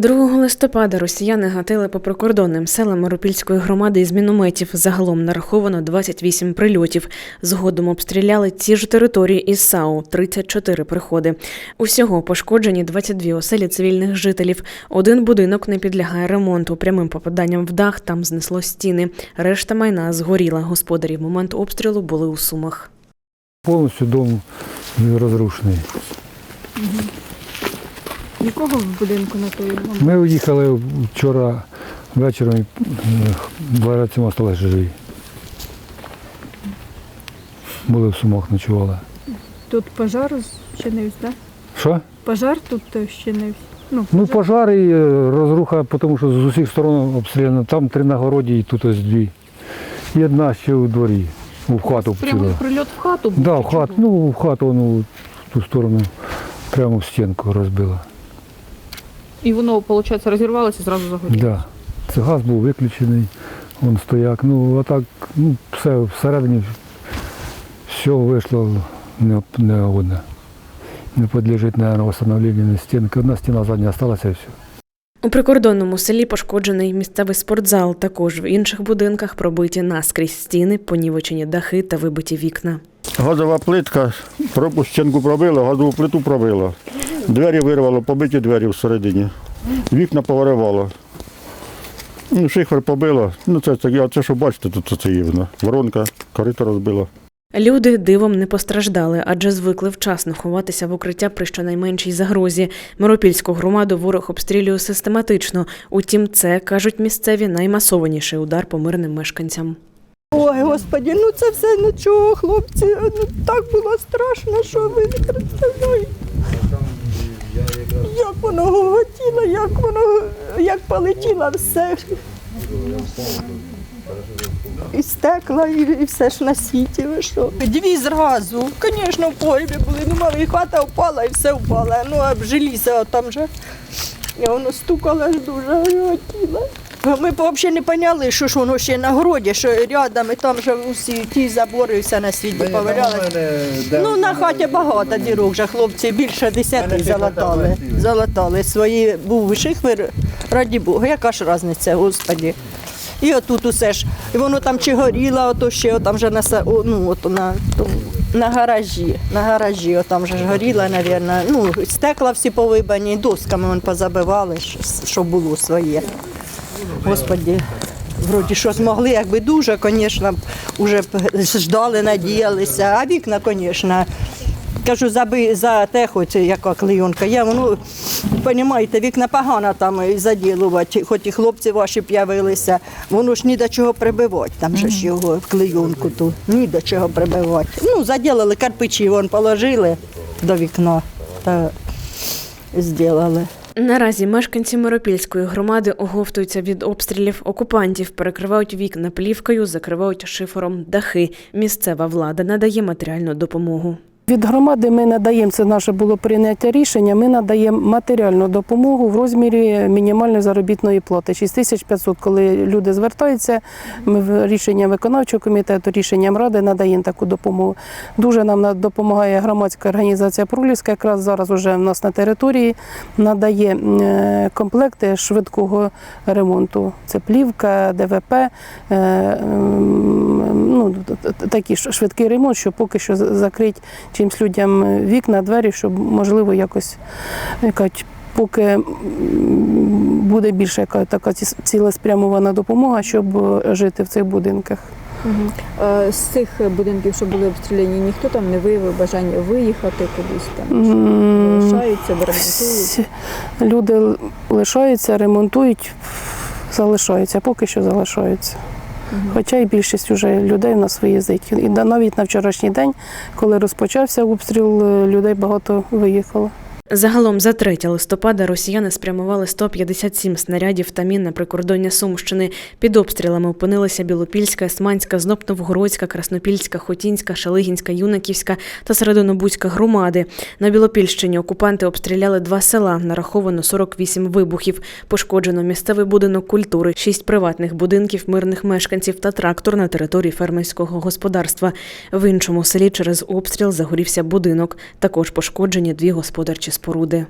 2 листопада росіяни гатили по прикордонним селам Миропільської громади із мінометів. Загалом нараховано 28 прильотів. Згодом обстріляли ці ж території із САУ – 34 приходи. Усього пошкоджені 22 оселі цивільних жителів. Один будинок не підлягає ремонту. Прямим попаданням в дах там знесло стіни. Решта майна згоріла. Господарі в момент обстрілу були у сумах. Повністю дом розрушений. Нікого в будинку на той момент? Ми уїхали вчора вечором, і, е, цьому сталося живі. Були в сумах, ночували. Тут пожар щинився, так? Що? Пожар тут щинився. Ну, Ну, пожар і е, розруха, тому що з усіх сторон обстріляно. Там три на городі і тут ось дві. І одна ще у дворі, в хату Прямо прильот в хату був? Да, в хату, ну, в хату, ну, в ту сторону, прямо в стінку розбила. І воно, виходить, розірвалося і зразу загоріло. Да. Це газ був виключений, вон стояк. Ну, а так, ну, все всередині все вийшло не, не одне. Не підлежить, мабуть, встановленню на стінки. Одна стіна задня залишилася і все. У прикордонному селі пошкоджений місцевий спортзал. Також в інших будинках пробиті наскрізь стіни, понівечені дахи та вибиті вікна. Газова плитка пробу стінку пробила, газову плиту пробила. Двері вирвало, побиті двері всередині. Вікна повиривало. Ну, шифер побило. Ну, це, це, це що бачите, тут це є. Воронка, корито розбила. Люди дивом не постраждали, адже звикли вчасно ховатися в укриття при щонайменшій загрозі. Миропільську громаду ворог обстрілює систематично. Утім, це кажуть місцеві наймасованіший удар по мирним мешканцям. Ой, господі, ну це все нічого, хлопці. Ну так було страшно, що ви не представляєте. Як воно гоготіло, як воно як полетіло все. І стекла, і, і все ж на світі. Ви? Дві зразу. Звісно, в погрібі були. Думали, і хата впала, і все впало. Ну, а желізо там же. І воно стукало дуже гоготіло. Ми взагалі не поняли, що ж воно ще на городі, що рядом, і там же усі ті забори, все на світі повалялося. Ну, на хаті багато дірок вже хлопці більше десяти залатали. Залатали свої, був шихвер, раді Бога, яка ж різниця, господі. І отут усе ж, і воно там чи горіло, ото ще там вже на, ну, от на, на гаражі, на гаражі, там вже ж горіло, мабуть. Ну, стекла всі повибані, досками вон позабивали, що, що було своє. Господі, вроді що змогли, якби дуже, звісно, вже ждали, надіялися, а вікна, звісно. Кажу, заби за те, хоч яка клейонка. Я воно, розумієте, вікна погано там і заділувати, хоч і хлопці ваші б явилися, воно ж ні до чого прибивати, там же ж його клейонку ту, ні до чого прибивати. Ну, заділили, карпичі вон положили до вікна та зробили. Наразі мешканці Миропільської громади оговтуються від обстрілів окупантів, перекривають вікна плівкою, закривають шифером дахи. Місцева влада надає матеріальну допомогу. Від громади ми надаємо, це наше було прийняття рішення, ми надаємо матеріальну допомогу в розмірі мінімальної заробітної плати 6500. Коли люди звертаються, ми рішенням виконавчого комітету, рішенням ради надаємо таку допомогу. Дуже нам допомагає громадська організація Проліска, якраз зараз вже в нас на території надає е, комплекти швидкого ремонту. Це плівка, ДВП, е, ну, такий швидкий ремонт, щоб поки що закрити чимсь людям вікна, двері, щоб можливо якось яка, поки буде більше яка така цілеспрямована допомога, щоб е, жити в цих будинках. Е, З цих будинків, що були обстріляні, ніхто там не виявив бажання виїхати кудись там. Лишаються, ремонтують. Люди лишаються, ремонтують, залишаються, поки що залишаються. Хоча і більшість вже людей у нас виїздить. І навіть на вчорашній день, коли розпочався обстріл, е, людей багато виїхало. Загалом за 3 листопада росіяни спрямували 157 снарядів та мін на прикордоння Сумщини. Під обстрілами опинилися Білопільська, Есманська, Знопновгородська, Краснопільська, Хотінська, Шалигінська, Юнаківська та Серединобузька громади. На Білопільщині окупанти обстріляли два села. Нараховано 48 вибухів. Пошкоджено місцевий будинок культури, шість приватних будинків мирних мешканців та трактор на території фермерського господарства. В іншому селі через обстріл загорівся будинок. Також пошкоджені дві господарчі споруди.